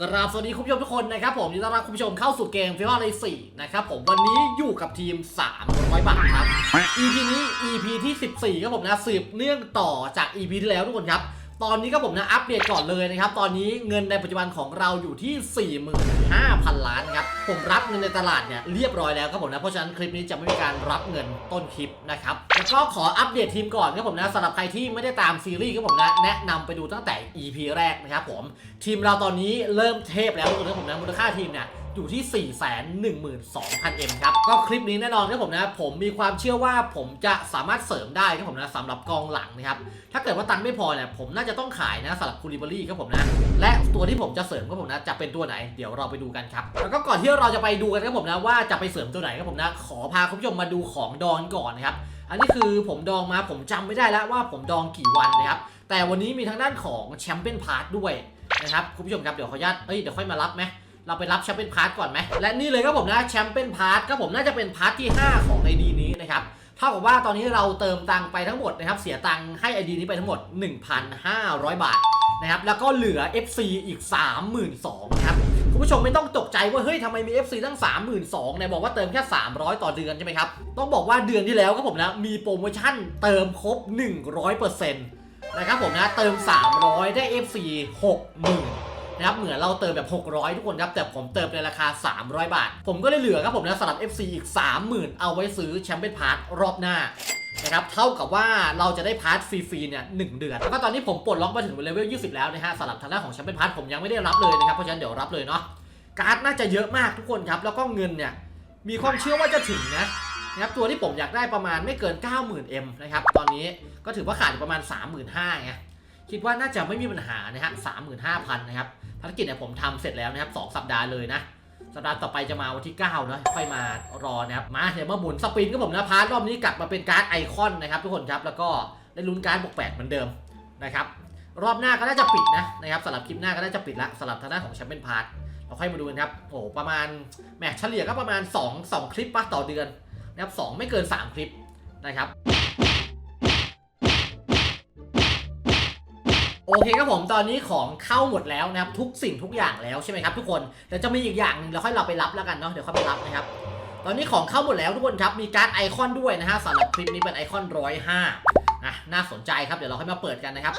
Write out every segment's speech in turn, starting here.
กราบสวัสดีคุณผู้ชมทุกคนนะครับผมยินดีต้อนรับคุณผู้ชมเข้าสู่เกมฟิฟาเลยสี่นะครับผมวันนี้อยู่กับทีม 300 บาทครับ EP นี้ EP ที่ 14ครับผมนะสืบเนื่องต่อจาก EP ที่แล้วทุกคนครับ ตอนนี้ก็ผมนะอัปเดตก่อนเลยนะครับ ตอนนี้เงินในปัจจุบันของเราอยู่ที่ 45,000 ล้านครับ ผมรับเงินในตลาดเนี่ยเรียบร้อยแล้วครับผมนะ เพราะฉะนั้นคลิปนี้จะไม่มีการรับเงินต้นคลิปนะครับ แล้วก็ขออัปเดตทีมก่อนครับผมนะสำหรับใครที่ไม่ได้ตามซีรีส์ครับผมนะแนะนำไปดูตั้งแต่ EP แรกนะครับผม ทีมเราตอนนี้เริ่มเทพแล้วทุกคนครับผมนะมูลค่าทีมเนี่ย อยู่ที่ 4 1 2 0 0 0 M ครับ ก็คลิปนี้แน่นอนครับผมนะผมมีความเชื่อว่าผมจะสามารถเสริมได้ครับผมนะสำหรับกองหลังนะครับ ถ้าเกิดว่าตังค์ไม่พอเนี่ยผมน่าจะต้องขายนะสำหรับคูลิบารี่ครับผมนะ และตัวที่ผมจะเสริมครับผมนะจะเป็นตัวไหนเดี๋ยวเราไปดูกันครับ แล้วก็ก่อนที่เราจะไปดูกันครับผมนะว่าจะไปเสริมตัวไหนครับผมนะ ขอพาคุณผู้ชมมาดูของดองก่อนนะครับอันนี้คือผมดองมาผมจำไม่ได้แล้วว่าผมดองกี่วันนะครับแต่วันนี้มีทางด้านของแชมเปี้ยนพาร์ทด้วยนะครับคุณผู้ชมครับเดี๋ยวขออนุญาตเอ้ยเดี๋ยวค่อยมารับไหม เราไปรับแชมเปี้ยนพาร์ทก่อนไหมและนี่เลยครับผมนะแชมเปี้ยนพาร์ทก็ผมน่าจะเป็นพาร์ทที่ 5 ของในดีนี้นะครับเท่ากับว่าตอนนี้เราเติมตังค์ไปทั้งหมดนะครับ เสียตังค์ให้ไอดีนี้ไปทั้งหมด 1,500 บาทนะครับแล้วก็เหลือ FC อีก 32,000นะครับคุณผู้ชมไม่ต้องตกใจว่าเฮ้ยทำไมมี FC ตั้ง 32,000เนี่ยบอกว่าเติมแค่ 300 ต่อเดือนใช่ไหมครับ ต้องบอกว่าเดือนที่แล้วก็ผมนะ มีโปรโมชั่นเติมครบ 100%นะครับผมนะ เติม 300 ได้ FC 60,000 นะครับเหมือนเราเติมแบบ 600 ทุกคนครับแต่ผมเติมในราคา 300 บาท ผมก็เลยเหลือครับผมนะสำหรับ FC อีก 30,000 เอาไว้ซื้อแชมเปี้ยนพาร์ทรอบหน้านะครับเท่ากับว่าเราจะได้พาร์ทฟรีๆเนี่ยหนึ่งเดือน แล้วก็ตอนนี้ผมปลดล็อกมาถึงเลเวล 20 แล้วนะฮะสำหรับทางด้านของแชมเปี้ยนพาร์ทผมยังไม่ได้รับเลยนะครับเพราะฉะนั้นเดี๋ยวรับเลยเนาะการ์ดน่าจะเยอะมากทุกคนครับแล้วก็เงินเนี่ยมีความเชื่อว่าจะถึงนะนะครับตัวที่ผมอยากได้ประมาณไม่เกิน 90,000 M นะครับตอนนี้ก็ถือว่าขาดอยู่ประมาณ 35,000ไงคิดว่าน่าจะไม่มีปัญหานะฮะ35,000นะครับ ภารกิจเนี่ยผมทำเสร็จแล้วนะครับ2สัปดาห์เลยนะสัปดาห์ต่อไปจะมาวันที่ 9 เนอะค่อยมารอนะครับ มาเดี๋ยวมาหมุนสปินก็ผมนะพาร์ทรอบนี้กลับมาเป็นการ์ดไอคอนนะครับทุกคนครับ แล้วก็ได้ลุ้นการ์ดบวก8เหมือนเดิมนะครับรอบหน้าก็น่าจะปิดนะนะครับสำหรับคลิปหน้าก็น่าจะปิดละสำหรับทางด้านของแชมเปี้ยนพาร์ทเราค่อยมาดูกันครับโอ้โหประมาณแหมเฉลี่ยก็ประมาณ 2 2 คลิปปะต่อเดือนนะครับ2ไม่เกิน 3 คลิปนะครับ อเคครับผมตอนนี้ของเข้าหมดแล้วนะครับทุกสิ่งทุกอย่างแล้วใช่ไหมครับทุกคนเดี๋ยวจะมีอีกอย่างหนึ่งเราค่อยเราไปรับแล้วกันเนาะเดี๋ยวค่อยไปรับนะครับตอนนี้ของเข้าหมดแล้วทุกคนครับมีการ์ดไอคอนด้วยนะฮะสำหรับคลิปนี้เป็นไอคอนร้อยห้าอะน่าสนใจครับเดี๋ยวเราค่อยมาเปิดกันนะครับ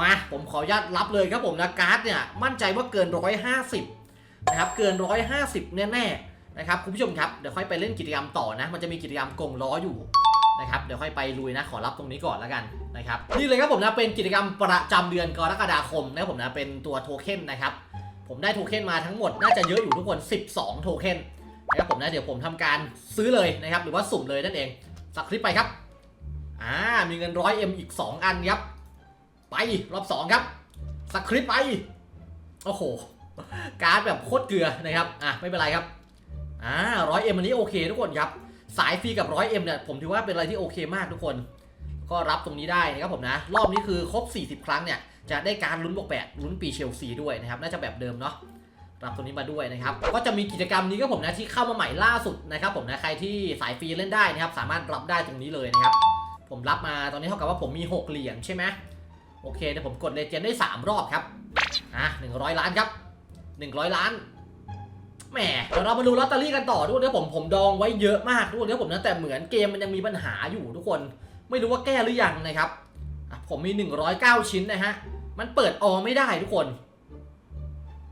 มาผมขออนุญาตรับเลยครับผมนะการ์ดเนี่ยมั่นใจว่าเกินร้อยห้าสิบนะครับเกินร้อยห้าสิบแน่ๆนะครับคุณผู้ชมครับเดี๋ยวค่อยไปเล่นกิจกรรมต่อนะ มันจะมีกิจกรรมกงล้ออยู่นะครับเดี๋ยวค่อยไปลุยนะขอรับตรงนี้ก่อนแล้วกัน นะครับนี่เลยครับผมนะเป็นกิจกรรมประจำเดือนกรกฎาคมนะครับผมนะเป็นตัวโทเค็นนะครับผมได้โทเค็นมาทั้งหมดน่าจะเยอะอยู่ทุกคน 12 โทเค็นนะครับผมนะเดี๋ยวผมทำการซื้อเลยนะครับหรือว่าสุ่มเลยนั่นเองสักคลิปไปครับอ่ามีเงินร้อยเอ็มอีก 2 อันครับ ไปรอบ 2 ครับสักคลิปไปโอ้โหการ์ดแบบโคตรเกลือนะครับอะไม่เป็นไรครับอ่าร้อยเอ็มอันนี้โอเคทุกคนครับสายฟรีกับ 100M เนี่ยผมถือว่าเป็นอะไรที่โอเคมากทุกคน ก็รับตรงนี้ได้นะครับผมนะ รอบนี้คือครบ 40 ครั้งเนี่ย จะได้การลุ้นบวกแปดลุ้นปีเชลซีด้วยนะครับ น่าจะแบบเดิมเนาะรับตรงนี้มาด้วยนะครับ ก็จะมีกิจกรรมนี้ก็ผมนะที่เข้ามาใหม่ล่าสุดนะครับผมนะใครที่สายฟรีเล่นได้นะครับ สามารถรับได้ตรงนี้เลยนะครับ ผมรับมาตอนนี้เท่ากับว่าผมมี 6 เหรียญใช่ไหมโอเคเดี๋ยวผมกดเลเจนได้ 3 รอบครับอะ100ล้านครับ 100 ล้านแหมเดี๋ยวเรามาดูลอตเตอรี่กันต่อทุกคนเดี๋ยวผมผมดองไว้เยอะมากทุกคนเดี๋ยวผมนะแต่เหมือนเกมมันยังมีปัญหาอยู่ทุกคน ไม่รู้ว่าแก้หรือยังนะครับอะผมมี 109 ชิ้นนะฮะ มันเปิดออไม่ได้ทุกคน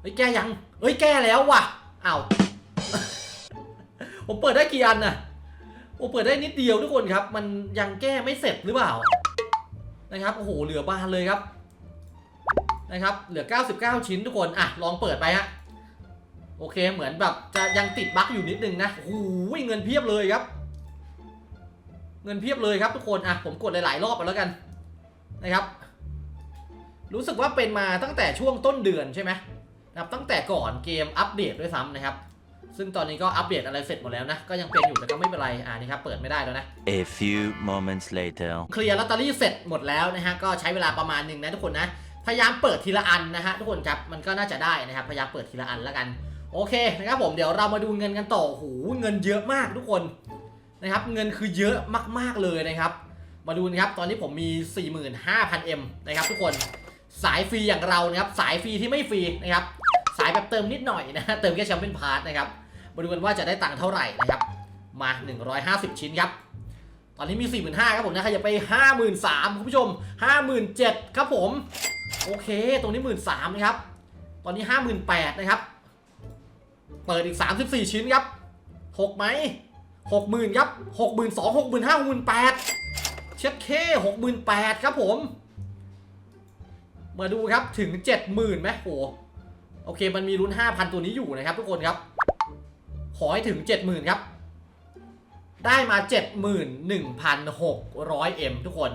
เฮ้ยแก้ยัง เฮ้ยแก้แล้วว่ะอ้าวผมเปิดได้กี่อันน่ะผมเปิดได้นิดเดียวทุกคนครับ มันยังแก้ไม่เสร็จหรือเปล่า นะครับ โอ้โห เหลือบานเลยครับ นะครับ เหลือ 99 ชิ้นทุกคน อะ ลองเปิดไปฮะ โอเค เหมือนแบบจะยังติดบั๊กอยู่นิดนึงนะ โอ้โห เงินเพียบเลยครับ เงินเพียบเลยครับทุกคนอะผมกดหลาย ๆ รอบไปแล้วกันนะครับ รู้สึกว่าเป็นมาตั้งแต่ช่วงต้นเดือนใช่ไหมนะครับตั้งแต่ก่อนเกมอัปเดตด้วยซ้ำนะครับ ซึ่งตอนนี้ก็อัปเดตอะไรเสร็จหมดแล้วนะ ก็ยังเป็นอยู่แต่ก็ไม่เป็นไรอ่านี่ครับเปิดไม่ได้แล้วนะ A few moments later. เคลียร์ลอตเตอรี่เสร็จหมดแล้วนะฮะก็ใช้เวลาประมาณหนึ่งนะทุกคนนะพยายามเปิดทีละอันนะฮะทุกคนครับมันก็น่าจะได้นะครับพยายามเปิดทีละอันแล้วกันโอเคนะครับผมเดี๋ยวเรามาดูเงินกันต่อโอ้โหเงินเยอะมากทุกคน นะครับเงินคือเยอะมากๆเลยนะครับ มาดูนะครับตอนนี้ผมมี 45,000M นะครับทุกคนสายฟรีอย่างเรานะครับสายฟรีที่ไม่ฟรีนะครับสายแบบเติมนิดหน่อยนะเติมแค่แชมเปี้ยนพาร์ทนะครับมาดูกันว่าจะได้ตังค์เท่าไหร่นะครับมา 150 ชิ้นครับตอนนี้มี 45,000ครับผมนะครจะไป 53,000คุณผู้ชม 57,000ครับผมโอเค ตรงนี้ 13,000นะครับตอนนี้ 58,000นะครับเปิดอีก 34 ชิ้นครับ6ไหม 60,000ครับ62,000 65,000 68,000เช็ดเค68,000ครับผม มาดูครับถึง70,000ไหมโหโอเคมันมีลุ้น5,000ตัวนี้อยู่นะครับทุกคนครับ ขอให้ถึง70,000ครับ ได้มา 71,600M ทุกคน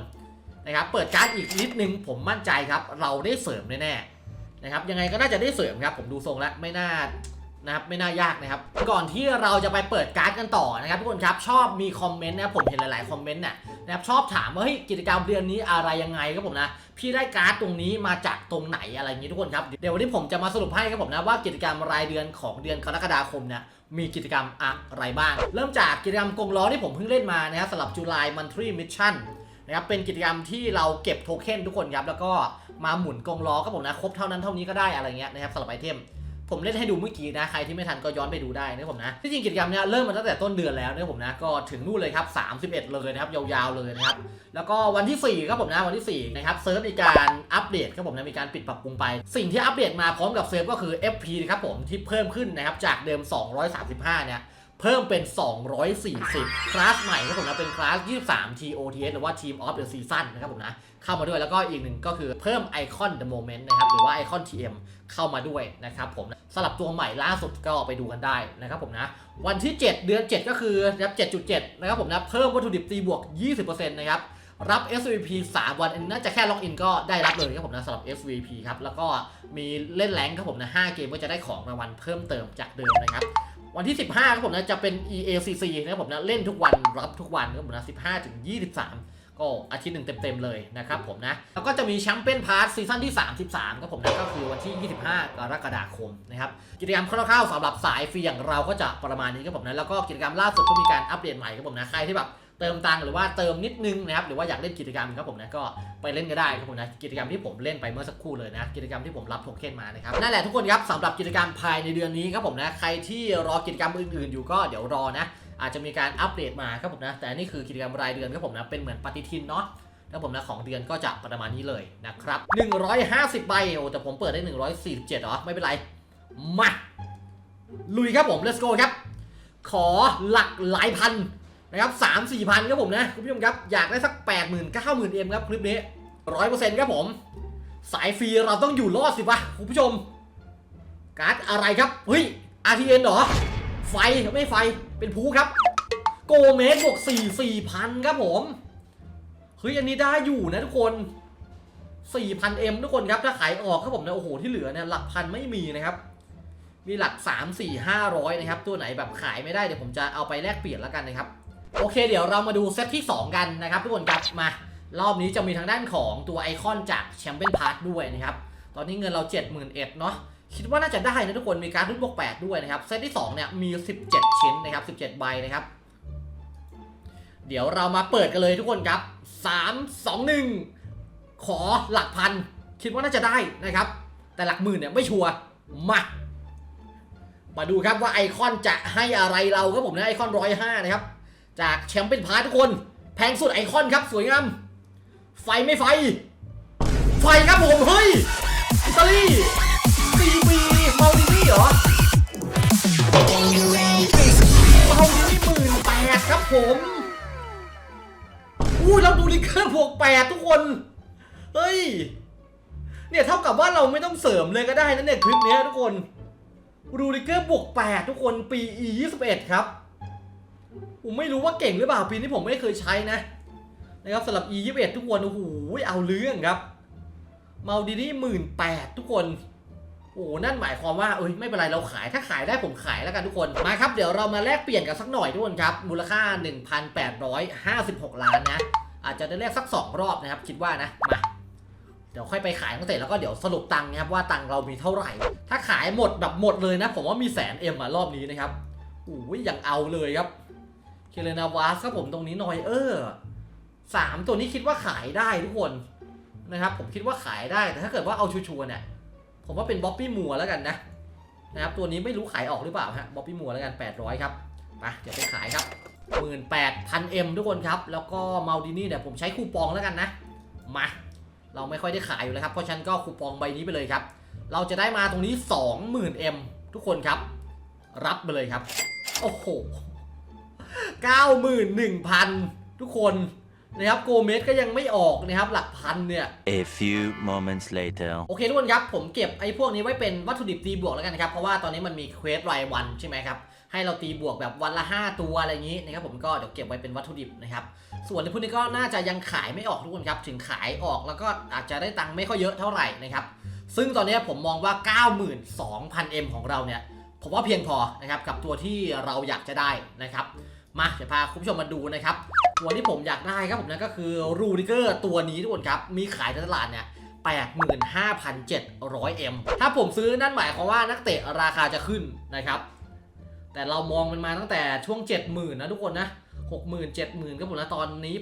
นะครับเปิดการ์ดอีกนิดนึงผมมั่นใจครับ เราได้เสริมแน่ๆนะครับยังไงก็น่าจะได้เสริมครับ ผมดูทรงแล้วไม่น่า นะครับไม่น่ายากนะครับ ก่อนที่เราจะไปเปิดการ์ดกันต่อนะครับทุกคนครับชอบมีคอมเมนต์นะครับผมเห็นหลายๆคอมเมนต์น่ะนะครับชอบถามว่าเฮ้ยกิจกรรมเดือนนี้อะไรยังไงครับผมนะพี่ได้การ์ดตรงนี้มาจากตรงไหนอะไรอย่างนี้ทุกคนครับเดี๋ยววันนี้ผมจะมาสรุปให้ครับผมนะว่ากิจกรรมรายเดือนของเดือนกรกฎาคมเนี่ยมีกิจกรรมอะไรบ้าง เริ่มจากกิจกรรมกงล้อที่ผมเพิ่งเล่นมานะครับสำหรับ July Monthly Mission นะครับเป็นกิจกรรมที่เราเก็บโทเค็นทุกคนครับแล้วก็มาหมุนกงล้อครับผมนะครบเท่านั้นเท่านี้ก็ได้อะไรเงี้ยนะครับสำหรับไอเทม ผมเล่นให้ดูเมื่อกี้นะใครที่ไม่ทันก็ย้อนไปดูได้นะผมนะที่จริงกิจกรรมเนี้ยเริ่มมาตั้งแต่ต้นเดือนแล้วนะผมนะก็ถึงนู่นเลยครับ 31 เลยนะครับยาวๆเลยนะครับแล้วก็วันที่ 4 ครับผมนะวันที่ 4 นะครับเซิร์ฟมีการอัปเดตครับผมนะมีการปิดปรับปรุงไป สิ่งที่อัปเดตมาพร้อมกับเซิร์ฟก็คือ FP นะครับผมที่เพิ่มขึ้นนะครับจากเดิม 235 เนี่ย เพิ่มเป็น 240 คลาสใหม่ครับผมนะเป็นคลาส 23 TOTS หรือว่า Team of the Season นะครับผมนะเข้ามาด้วยแล้วก็อีกหนึ่งก็คือเพิ่มไอคอน The Moment นะครับหรือว่าไอคอน TM เข้ามาด้วยนะครับผมสลับตัวใหม่ล่าสุดก็ไปดูกันได้นะครับผมนะวันที่ 7 เดือน 7 ก็คือนะครับ7.7 นะครับผมนะเพิ่มวัตถุดิบตีบวก 20%นะครับรับ SVP 3 วันอันนี้น่าจะแค่ล็อกอินก็ได้รับเลยครับผมนะสำหรับ SVP ครับแล้วก็มีเล่นแรงครับผมนะ5เกมก็จะได้ของรางวัลเพิ่มเติมจากเดิมนะครับ วันที่ 15ครับผมนะจะเป็น EACC นะครับผมนะเล่นทุกวันรับทุกวันครับผมนะ15 ถึง 23 ก็อาทิตย์หนึ่งเต็มๆเลยนะครับผมนะ แล้วก็จะมีแชมเปี้ยนพาร์ทซีซั่นที่ 33ครับผมนะก็คือวันที่ 25 กรกฎาคมนะครับกิจกรรมคร่าวๆสำหรับสายฟรีอย่างเราก็จะประมาณนี้ครับผมนะแล้วก็กิจกรรมล่าสุดก็มีการอัปเดตใหม่ครับผมนะใครที่แบบ เติมตังค์หรือว่าเติมนิดนึงนะครับหรือว่าอยากเล่นกิจกรรมครับผมนะก็ไปเล่นก็ได้ครับผมนะกิจกรรมที่ผมเล่นไปเมื่อสักครู่เลยนะกิจกรรมที่ผมรับโทเค็นมานะครับนั่นแหละทุกคนครับสำหรับกิจกรรมภายในเดือนนี้ครับผมนะใครที่รอกิจกรรมอื่นๆอยู่ก็เดี๋ยวรอนะอาจจะมีการอัปเดตมาครับผมนะแต่นนี่คือกิจกรรมรายเดือนครับผมนะเป็นเหมือนปฏิทินเนาะครับผมนะของเดือนก็จะประมาณนี้เลยนะครับ150ใบโอ้แต่ผมเปิดได้ 147เหรอไม่เป็นไรมาลุยครับผม let's go ครับ ขอหลักหลายพัน นะครับสามสี่พันครับผมนะคุณผู้ชมครับอยากได้สัก8 0 0 0 0 9 0 0 0 0เอ็มครับคลิปนี้ร้อยเปอร์เซ็นต์ครับผม สายฟรีเราต้องอยู่รอดสิวะคุณผู้ชม การ์ดอะไรครับเฮ้ย RTN เหรอ ไฟไม่ไฟเป็นภูครับ โกเมสบวก4 4พันครับผมเฮ้ยอันนี้ได้อยู่นะทุกคน4,000 M ทุกคนครับถ้าขายออกครับผมนะโอ้โหที่เหลือเนี่ยหลักพันไม่มีนะครับมีหลัก 3 4 500 นะครับ ตัวไหนแบบขายไม่ได้เดี๋ยวผมจะเอาไปแลกเปลี่ยนแล้วกันนะครับ โอเค เดี๋ยวเรามาดูเซตที่ 2 กันนะครับทุกคนครับมารอบนี้จะมีทางด้านของตัวไอคอนจากแชมเปี้ยนพาร์ทด้วยนะครับ ตอนนี้เงินเรา 71,000เนาะคิดว่าน่าจะได้นะทุกคนมีการรุ่นบวก8ด้วยนะครับ เซตที่ 2 เนี่ยมี 17 ชิ้นนะครับ 17 ใบนะครับ เดี๋ยวเรามาเปิดกันเลยทุกคนครับ 3 2 1 ขอหลักพัน คิดว่าน่าจะได้นะครับ แต่หลักหมื่นเนี่ยไม่ชัวร์มามาดูครับว่าไอคอนจะให้อะไรเราครับผมนะไอคอนร้อยห้านะครับ จากแชมเปี้ยนพาทุกคน แพงสุดไอคอนครับสวยงาม ไฟไม่ไฟ ไฟครับผม เฮ้ย อิตาลีซีบีมาดินี่เหรอมาดินี่หมื่นแปดครับผมอู้เราดูลิเกอร์บวกแปดทุกคน เฮ้ย เนี่ยเท่ากับว่าเราไม่ต้องเสริมเลยก็ได้นะเนี่ยคลิปนี้ทุกคนรูริเกอร์บวก8ทุกคนปี E 21 ครับ ผมไม่รู้ว่าเก่งหรือเปล่าปีนี้ผมไม่เคยใช้นะนะครับสำหรับ E 21 ทุกคนโอ้โหเอาเรื่องครับมาดีนี่หมื่นแปดทุกคน โอ้นั่นหมายความว่าเอ้ยไม่เป็นไรเราขายถ้าขายได้ผมขายแล้วกันทุกคนมาครับเดี๋ยวเรามาแลกเปลี่ยนกันสักหน่อยทุกคนครับ มูลค่า 1,856 ล้านนะ อาจจะได้แลกสัก 2 รอบนะครับ คิดว่านะมาเดี๋ยวค่อยไปขายตั้งแต่แล้วก็เดี๋ยวสรุปตังค์นะครับว่าตังค์เรามีเท่าไหร่ ถ้าขายหมดแบบหมดเลยนะ ผมว่ามีแสนเอ็มอะรอบนี้นะครับโอ้ยอย่างเอาเลยครับ เคเลนาวาสครับผมตรงนี้นอยเออสามตัวนี้คิดว่าขายได้ทุกคนนะครับ ผมคิดว่าขายได้แต่ถ้าเกิดว่าเอาชัวร์เนี่ยผมว่าเป็นบ๊อบบี้มัวแล้วกันนะนะครับตัวนี้ไม่รู้ขายออกหรือเปล่าฮะบ๊อบบี้มัวแล้วกัน 800 ครับไปเดี๋ยวไปขายครับ 18,000 M ทุกคนครับ แล้วก็มาดินี่เนี่ยผมใช้คูปองแล้วกันนะ มา เราไม่ค่อยได้ขายอยู่แล้วครับ เพราะฉันก็คูปองใบนี้ไปเลยครับ เราจะได้มาตรงนี้ 20,000 M ทุกคนครับ รับไปเลยครับ โอ้โห 91,000 ทุกคนนะครับโกเมสก็ยังไม่ออกนะครับหลักพันเนี่ย A few moments later. โอเคทุกคนครับ ผมเก็บไอ้พวกนี้ไว้เป็นวัตถุดิบตีบวกแล้วกันครับ เพราะว่าตอนนี้มันมีเควสรายวันใช่ไหมครับ ให้เราตีบวกแบบวันละ 5 ตัวอะไรอย่างนี้นะครับผมก็เดี๋ยวเก็บไว้เป็นวัตถุดิบนะครับ ส่วนในพวกนี้ก็น่าจะยังขายไม่ออกทุกคนครับ ถึงขายออกแล้วก็อาจจะได้ตังค์ไม่ค่อยเยอะเท่าไหร่นะครับซึ่งตอนนี้ผมมองว่า 92,000 M ของเราเนี่ยผมว่าเพียงพอนะครับกับตัวที่เราอยากจะได้นะครับ มาเดี๋ยวพาคุณผู้ชมมาดูนะครับตัวที่ผมอยากได้ครับผมนั่นก็คือรูดิเกอร์ตัวนี้ทุกคนครับ มีขายในตลาดเนี่ย85,700 M ถ้าผมซื้อนั่นหมายความว่านักเตะราคาจะขึ้นนะครับ แต่เรามองมันมาตั้งแต่ช่วง 70,000นะทุกคนนะ 60,000 70,000ก็หมดแล้วตอนนี้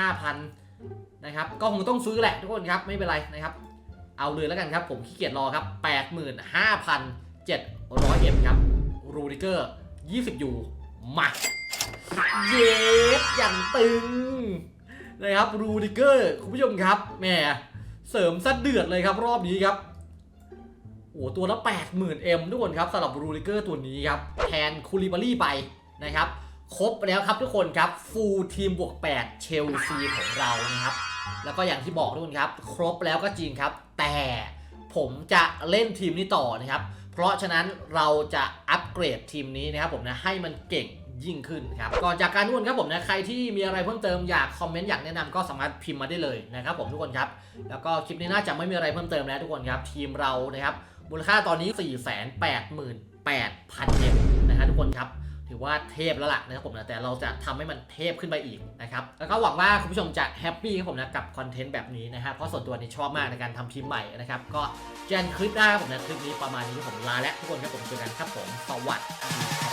85,000นะครับก็คงต้องซื้อแหละทุกคนครับไม่เป็นไรนะครับ เอาเลยแล้วกันครับ ผมขี้เกียจรอครับ 85,700 M ครับรูดิเกอร์ 20ยูมา เย็บอย่างตึงนะครับรูดิเกอร์คุณผู้ชมครับแหมเสริมซะเดือดเลยครับรอบนี้ครับโอ้ตัวละ 80,000 M ทุกคนครับสำหรับรูดิเกอร์ตัวนี้ครับแทนคูลิบารี่ไปนะครับ ครบแล้วครับทุกคนครับฟูลทีมบวก 8 เชลซีของเรานะครับ แล้วก็อย่างที่บอกทุกคนครับ ครบแล้วก็จริงครับ แต่ผมจะเล่นทีมนี้ต่อนะครับ เพราะฉะนั้นเราจะอัปเกรดทีมนี้นะครับผมนะให้มันเก่ง ยิ่งขึ้นครับก่อนจากการทุกคนครับผมนะใครที่มีอะไรเพิ่มเติมอยากคอมเมนต์อยากแนะนำก็สามารถพิมพ์มาได้เลยนะครับผมทุกคนครับแล้วก็คลิปนี้น่าจะไม่มีอะไรเพิ่มเติมแล้วทุกคนครับทีมเรานะครับมูลค่าตอนนี้ 4 8 8 0 0 0เยนนะฮะทุกคนครับถือว่าเทพแล้วล่ะนะครับผมนะแต่เราจะทำให้มันเทพขึ้นไปอีกนะครับแล้วก็หวังว่าคุณผู้ชมจะแฮปปี้ครับผมนะกับคอนเทนต์แบบนี้นะฮะเพราะส่วนตัวนี่ชอบมากในการทำทีมใหม่นะครับก็เจนคลิปได้ครับผมนะคลิปนี้ประมาณนี้ผมลาแล้วทุกคนครับผมเจอกันครับผมสวัสดี